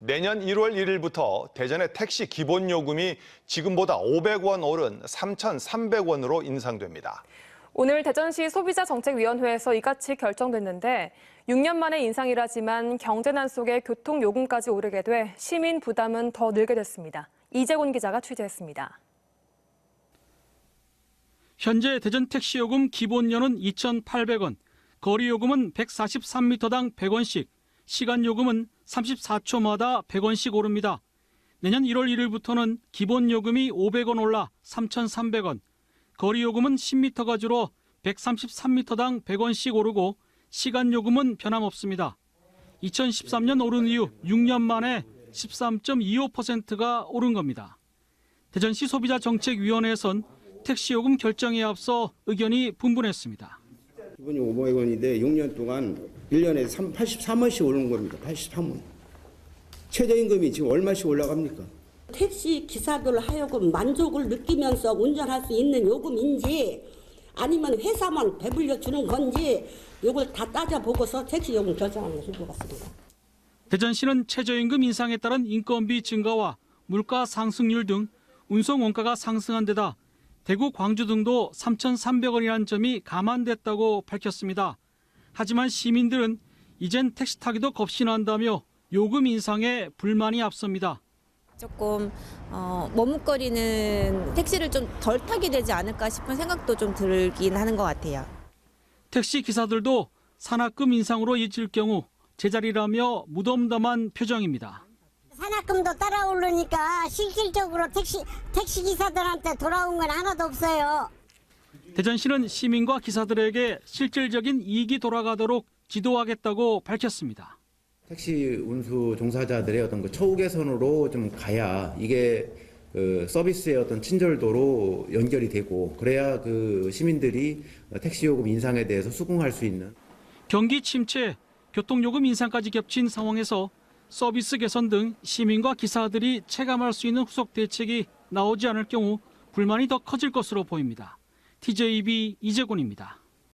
내년 1월 1일부터 대전의 택시 기본 요금이 지금보다 500원 오른 3,300원으로 인상됩니다. 오늘 대전시 소비자정책위원회에서 이같이 결정됐는데 6년 만의 인상이라지만 경제난 속에 교통 요금까지 오르게 돼 시민 부담은 더 늘게 됐습니다. 이재곤 기자가 취재했습니다. 현재 대전 택시 요금 기본료는 2,800원, 거리 요금은 143m당 100원씩, 시간 요금은 34초마다 100원씩 오릅니다. 내년 1월 1일부터는 기본 요금이 500원 올라 3,300원, 거리 요금은 10m가 줄어 133m당 100원씩 오르고 시간 요금은 변함없습니다. 2013년 오른 이후 6년 만에 13.25%가 오른 겁니다. 대전시 소비자정책위원회에선 택시요금 결정에 앞서 의견이 분분했습니다. 기본이 500원인데 6년 동안 1년에 3, 83원씩 오르는 겁니다. 83원. 최저임금이 지금 얼마씩 올라갑니까? 택시 기사들 하여금 만족을 느끼면서 운전할 수 있는 요금인지 아니면 회사만 배불려 주는 건지 이걸 다 따져보고서 택시 요금 결정하는 게 좋을 것 같습니다. 대전시는 최저임금 인상에 따른 인건비 증가와 물가 상승률 등 운송 원가가 상승한 데다 대구, 광주 등도 3,300원이라는 점이 감안됐다고 밝혔습니다. 하지만 시민들은 이젠 택시 타기도 겁이 난다며 요금 인상에 불만이 앞섭니다. 조금 어, 머뭇거리는 택시를 좀 덜 타게 되지 않을까 싶은 생각도 좀 들긴 하는 것 같아요. 택시 기사들도 산학금 인상으로 이어질 경우 제자리라며 무덤덤한 표정입니다. 산학금도 따라 오르니까 실질적으로 택시 택시 기사들한테 돌아온 건 하나도 없어요. 대전시는 시민과 기사들에게 실질적인 이익이 돌아가도록 지도하겠다고 밝혔습니다. 택시 운수 종사자들의 어떤 그 처우 개선으로 좀 가야 이게 그 서비스의 어떤 친절도로 연결이 되고 그래야 그 시민들이 택시 요금 인상에 대해서 수긍할 수 있는 경기 침체, 교통요금 인상까지 겹친 상황에서 서비스 개선 등 시민과 기사들이 체감할 수 있는 후속 대책이 나오지 않을 경우 불만이 더 커질 것으로 보입니다. TJB 이재곤입니다.